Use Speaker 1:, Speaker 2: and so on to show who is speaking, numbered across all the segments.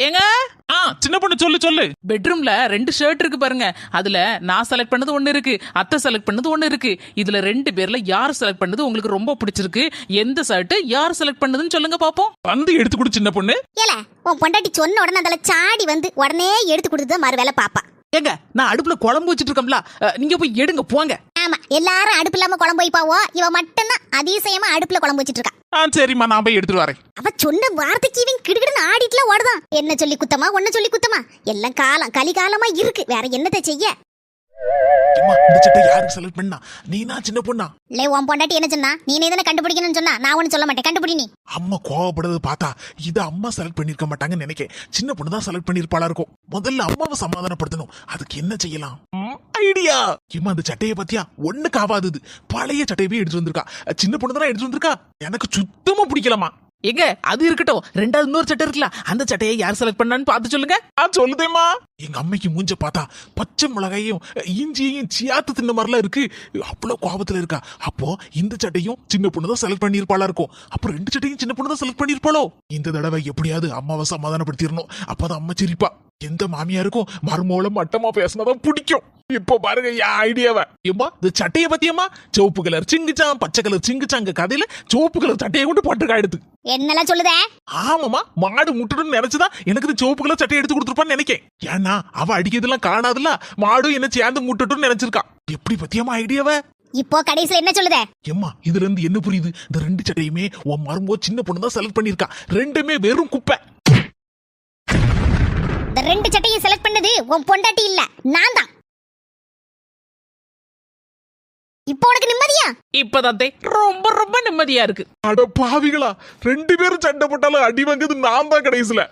Speaker 1: ஏங்க?
Speaker 2: ஆ சின்ன பொண்ணு சொல்லு சொல்லு.
Speaker 1: பெட்ரூம்ல ரெண்டு ஷர்ட் இருக்கு பாருங்க. அதுல நான் செலக்ட் பண்ணது ஒண்ணு இருக்கு அத்தை செலக்ட் பண்ணது ஒண்ணு இருக்கு. இதுல ரெண்டு பேர்ல யார் செலக்ட் பண்ணது உங்களுக்கு ரொம்ப பிடிச்சிருக்கு? எந்த ஷர்ட் யார் செலக்ட் பண்ணதுன்னு சொல்லுங்க பாப்போம்.
Speaker 2: வந்து எடுத்து கொடு சின்ன பொண்ணு.
Speaker 3: ஏல உன் பொண்டாட்டி சொன்ன உடனே அதில் சாடி வந்து உடனே எடுத்து கொடுத்து மறு வேலை பாப்பா.
Speaker 1: ஏங்க நான் அடுப்புல குழம்பு வச்சிட்டு இருக்கோம்ல நீங்க போய் எடுங்க போங்க.
Speaker 3: ஆமா எல்லாரும் அடுப்பு இல்லாம குழம்பு வைப்பாவோ? இவ மட்டும்தான் அதிசயமா அடுப்புல குழம்பு வச்சிட்டு இருக்கா
Speaker 2: ஆ சரிம்மா நான் போய் எடுத்துட்டு வரேன்.
Speaker 3: அவ சொன்ன வார்த்தைக்கு இவன் கிடுகிடுன்னு ஆடிட்டுல ஓடுதான். என்ன சொல்லி குத்தமா ஒன்ன சொல்லி குத்தமா? எல்லாம் காலம் கலிகாலமா இருக்கு. வேற என்னத்தை செய்ய?
Speaker 2: அம்மா இந்த சட்டை யாருக்கு செலக்ட் பண்ணா? நீனா சின்ன பொண்ணா?
Speaker 3: இல்லை உன் பொண்டாட்டி என்ன சொன்னா? நீ தானே கண்டுபிடிக்கணும்னு சொன்னா? நான் ஒன்னும் சொல்ல மாட்டேன். கண்டுபிடி நீ.
Speaker 2: அம்மா கோவப்படுறது பார்த்தா இது அம்மா செலக்ட் பண்ணிருக்க மாட்டாங்கன்னு நினைக்கேன். சின்ன பொண்ணு தான் செலக்ட் பண்ணிருப்பாளா இருக்கும். முதல்ல அம்மாவை சமாதானப்படுத்தணும். அதுக்கு என்ன செய்யலாம்? ஐடியா! இம்மா அந்த சட்டையை பத்தியா? ஒண்ணுக்கு ஆகாதது பழைய சட்டையவே எடுத்து வந்திருக்கா. சின்ன பொண்ணு தானே எடுத்து வந்திருக்கா? எனக்கு சுத்தமா பிடிக்கலாமா
Speaker 1: எங்க? அது இருக்கட்டும். ரெண்டாவது இன்னொரு சட்டை இருக்குல்ல அந்த சட்டையை யார் செலக்ட் பண்ணான்னு பார்த்து சொல்லுங்க.
Speaker 2: ஆ சொல்லுதேம்மா. எங்க அம்மைக்கு மூஞ்ச பார்த்தா பச்சை மிளகாயும் இஞ்சியையும் சியாத்து தின்ன மாதிரிலாம் இருக்கு. அவ்வளவு கோபத்துல இருக்கா. அப்போ இந்த சட்டையும் சின்ன பொண்ணு தான் செலக்ட் பண்ணிருப்பாளா இருக்கும். அப்போ ரெண்டு சட்டையும் சின்ன பொண்ணு தான் செலக்ட் பண்ணிருப்பாளோ இந்த தடவை எப்படியாவது அம்மாவை சமாதானப்படுத்திடணும். அப்பதான் அம்மா சிரிப்பா. எந்த மாமியாருக்கும் மருமோல மட்டமா பேசினாதான் பிடிக்கும். இப்போ பாருங்க என் ஐடியாவை ஏம்மா இந்த சட்டையை பத்தியம்மா? சிவப்பு கலர் சிங்குச்சான் பச்சை கலர் சிங்குச்சாங்க கதையில சிவப்பு கலர் சட்டையை கொண்டு போட்டிருக்கா எடுத்து.
Speaker 3: என்னெல்லாம் சொல்லுதே?
Speaker 2: ஆமாமா மாடு முட்டணும்னு நினைச்சுதான் எனக்கு இந்த சிவப்பு கலர் சட்டை எடுத்து கொடுத்துருப்பான்னு நினைக்கேன். ஏன்னா அவ அடிக்கிறதெல்லாம் காணாதுல மாடும் என்ன சேர்ந்து முட்டட்டும்னு நினைச்சிருக்கா. எப்படி பத்தியமா ஐடியாவ
Speaker 3: இப்போ கடைசியில என்ன சொல்லுதே?
Speaker 2: எம்மா இதுல இருந்து என்ன புரியுது? இந்த ரெண்டு சட்டையுமே உன் மருமோ சின்ன பொண்ணு தான் செலக்ட் பண்ணிருக்கா ரெண்டுமே வெறும் குப்பை.
Speaker 3: ரெண்டு சட்டையும் செலக்ட் பண்ணது உன் பொண்டாட்டி இல்ல. நான் தான். இப்போ உனக்கு நிம்மதியா?
Speaker 1: இப்பதான் ரொம்ப ரொம்ப நிம்மதியா இருக்கு.
Speaker 2: அட பாவிகளா ரெண்டு பேரும் சண்டை போட்டாலும் அடி வாங்குது நான் தான் கடைசியில.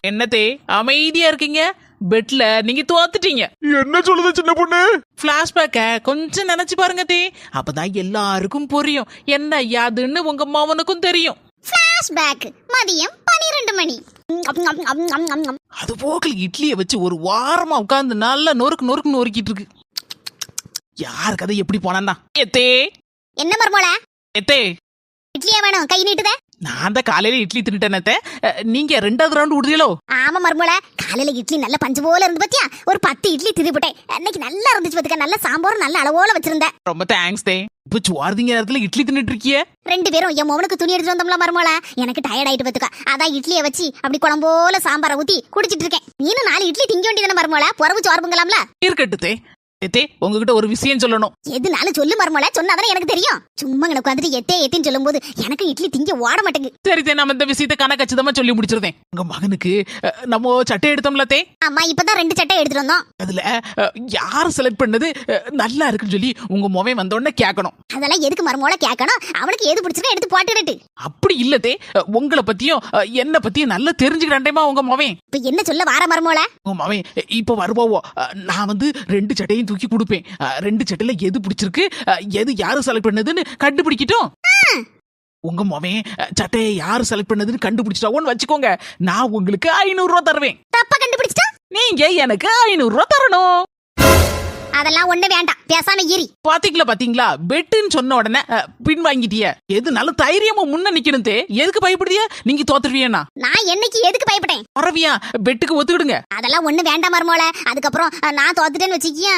Speaker 1: என்னத்தே அமைதியா இருக்கீங்க? பெட்ல நீங்க தோத்துட்டீங்க.
Speaker 2: என்ன சொல்லுது சின்ன பொண்ணு?
Speaker 1: பிளாஷ்பேக்க கொஞ்சம் நினைச்சு பாருங்க தே. அப்பதான் எல்லாருக்கும் புரியும். என்ன யாதுன்னு உங்க மாவனுக்கும் தெரியும்.
Speaker 3: பேக் மதியம் மணி.
Speaker 1: அது போக்கில் இட்லியை வச்சு ஒரு வாரமா உட்கார்ந்து நல்லா நொறுக்கு நொறுக்கு நொறுக்கிட்டு இருக்கு. யார் கதை எப்படி போனான்னா எத்தே.
Speaker 3: என்ன மர்மோல
Speaker 1: எத்தே.
Speaker 3: இட்லியா வேணும்? கை நீட்டுதே.
Speaker 1: நான் தான் காலையில இட்லி தின்னுட்டேனே நீங்க ரெண்டாவது ரவுண்ட் விடுதீங்களோ
Speaker 3: ஆமா மர்மோல காலையில இட்லி நல்ல பஞ்சு போல இருந்து பாத்தியா? ஒரு பத்து இட்லி தின்னுபிட்டேன். அன்னைக்கு நல்லா இருந்துச்சு பாத்துக்க. நல்ல சாம்பாரும் நல்ல அளவோல வச்சிருந்தேன்.
Speaker 1: ரொம்ப தேங்க்ஸ் தே. இப்ப சுவார்திங்க நேரத்துல இட்லி தின்னுட்டு இருக்கியே
Speaker 3: ரெண்டு பேரும் என் மோனுக்கு துணி எடுத்துட்டு வந்தோம்ல மர்மோல எனக்கு டயர்ட் ஆயிட்டு பாத்துக்க. அதான் இட்லியை வச்சு அப்படி குழம்போல சாம்பாரை ஊத்தி குடிச்சிட்டு இருக்கேன். நீனும் நாலு இட்லி திங்க வேண்டியதானே மர்மோல புறவு சோர்புங்களாம்ல
Speaker 1: இருக்கட்டு தே. எத்தே உங்ககிட்ட ஒரு விஷயம் சொல்லணும்.
Speaker 3: எதுனாலும் சொல்லு மர்மோல சொன்னாதானே எனக்கு தெரியும். சும்மா எனக்கு வந்துட்டு எத்தே எத்தேன்னு சொல்லும்போது எனக்கு இட்லி திங்க ஓட மாட்டேங்குது.
Speaker 1: சரி தே நம்ம இந்த விஷயத்தை கணக்கச்சிதமா சொல்லி முடிச்சிருந்தேன் உங்க மகனுக்கு அஹ், நம்ம சட்டை எடுத்தோம்ல தே?
Speaker 3: ஆமா இப்பதான் ரெண்டு சட்டை எடுத்துட்டு வந்தோம்.
Speaker 1: அதுல அஹ், யார் செலக்ட் பண்ணது அஹ், நல்லா இருக்குன்னு சொல்லி உங்க மொபைல் வந்தோடனே கேட்கணும்
Speaker 3: அதெல்லாம் எதுக்கு மர்மோல கேட்கணும் அவனுக்கு எது பிடிச்சிருக்கோ எடுத்து போட்டுக்கிட்டு
Speaker 1: அப்படி இல்லதே அஹ், உங்களை பத்தியும் அஹ், என்ன பத்தியும் நல்லா தெரிஞ்சுக்கிட்டேமா உங்க மொபைல்
Speaker 3: இப்ப என்ன சொல்ல வார மர்மோல
Speaker 1: உங்க மவன் இப்போ வருவாவோ? நான் வந்து ரெண்டு சட்டையும் தூக்கி கொடுப்பேன் ரெண்டு சட்டையில எது பிடிச்சிருக்கு? எது யாரு செலக்ட் பண்ணதுன்னு கண்டுபிடிக்கட்டும். உங்க அஹ், சட்டையை யாரு செலக்ட் பண்ணதுன்னு கண்டுபிடிச்சிட்டாவோன்னு வச்சுக்கோங்க. நான் உங்களுக்கு ஐநூறு ரூபா தருவேன்.
Speaker 3: தப்பா கண்டுபிடிச்சிட்டா?
Speaker 1: நீங்க எனக்கு ஐநூறு ரூபா தரணும்.
Speaker 3: அதெல்லாம் ஒண்ணு வேண்டாம். பேசாம ஏறி
Speaker 1: பாத்தீங்களா பாத்தீங்களா? பெட்டுன்னு சொன்ன உடனே பின் வாங்கிட்டிய. எதுனாலும் தைரியமா முன்ன நிக்கணும் எதுக்கு பயப்படுதிய? நீங்க தோத்துருவியனா
Speaker 3: நான் என்னைக்கு எதுக்கு பயப்பட்டேன்?
Speaker 1: பரவியா? பெட்டுக்கு ஒத்துக்கிடுங்க.
Speaker 3: அதெல்லாம் ஒண்ணு வேண்டாம் மர்மோல அதுக்கப்புறம் நான் தோத்துட்டேன்னு வச்சுக்கிய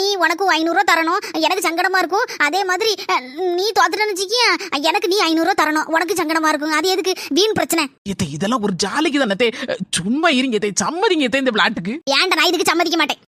Speaker 3: நீ உனக்கு ஐநூறு தரணும். எனக்கு சங்கடமா இருக்கும். அதே மாதிரி நீ தோத்துட்டேன்னு வச்சுக்கிய எனக்கு நீ ஐநூறு தரணும். உனக்கு சங்கடமா இருக்கும். அது எதுக்கு? வீண் பிரச்சனை.
Speaker 1: இதெல்லாம் ஒரு ஜாலிக்கு தானே சும்மா இருங்க சம்மதிங்க இந்த விளையாட்டுக்கு
Speaker 3: ஏன்டா நான் இதுக்கு சம்மதிக்க மாட்டேன்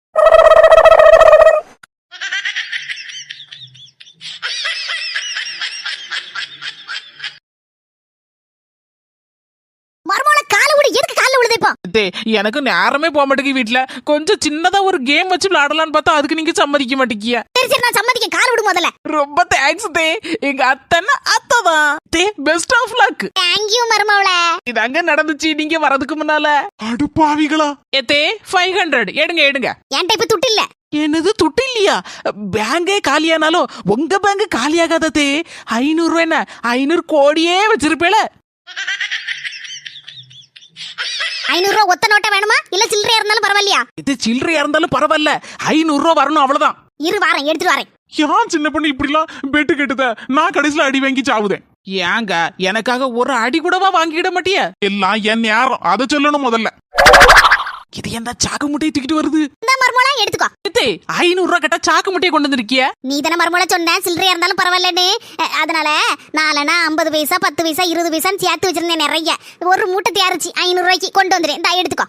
Speaker 3: மர்மோல கால விடு எதுக்கு கால விழுது இப்போ
Speaker 1: தே எனக்கு நேரமே போக மாட்டேங்குது வீட்ல. கொஞ்சம் சின்னதா ஒரு கேம் வச்சு விளையாடலாம்னு பார்த்தா அதுக்கு நீங்க சம்மதிக்க மாட்டேங்கிய.
Speaker 3: சரி சரி நான் சம்மதிக்க. கால விடு முதல்ல.
Speaker 1: ரொம்ப தேங்க்ஸ் தே. எங்க அத்தனை அத்தை தான் the best of luck
Speaker 3: thank you மர்மோல
Speaker 1: இது அங்க நடந்துச்சு. நீங்க வரதுக்கு முன்னால.
Speaker 2: அடுப்பாவிகளா?
Speaker 1: ஏத்தே ஃபைவ் ஹண்ட்ரட் எடுங்க எடுங்க.
Speaker 3: என்கிட்ட இப்ப துட்டு இல்ல.
Speaker 1: என்னது துட்டு இல்லையா? பேங்கே காலியானாலும் உங்க பேங்க் காலியாகாததே ஐநூறு ரூபாய் என்ன? ஐநூறு கோடியே வச்சிருப்பேல
Speaker 3: ஐநூறு ரூபா ஒத்த நோட்டா வேணுமா? இல்ல சில்லறையா இருந்தாலும் பரவாயில்லையா?
Speaker 1: இது சில்லறையா இருந்தாலும் பரவாயில்ல. ஐநூறு ரூபா வரணும் அவ்வளவுதான்.
Speaker 3: இரு வாரேன் எடுத்துட்டு வரேன்.
Speaker 2: ஏன் சின்ன பொண்ணு இப்படிலாம் பெட்டு கெட்டுத? நான் கடைசியில அடி வாங்கி சாவுதேன்.
Speaker 1: ஏங்க எனக்காக ஒரு அடி கூடவா வாங்கிட மாட்டிய?
Speaker 2: எல்லாம் என் நேரம். அதை சொல்லணும் முதல்ல.
Speaker 1: இது என்ன சாக்கு முட்டையை தூக்கிட்டு வருது?
Speaker 3: இந்த மர்மோலா எடுத்துக்கோ.
Speaker 1: எத்தே ஐநூறு ரூபா கட்டா சாக்கு முட்டையை கொண்டு வந்திருக்கிய?
Speaker 3: நீ தான மர்மோலா சொன்ன சில்லறையா இருந்தாலும் பரவாயில்லன்னு அதனால நாலனா ஐம்பது பைசா பத்து பைசா இருபது பைசான்னு சேர்த்து வச்சிருந்தேன் நிறைய. ஒரு மூட்டை தயாரிச்சு ஐநூறு ரூபாய்க்கு கொண்டு வந்துரு. இந்த எடுத்துக்கோ.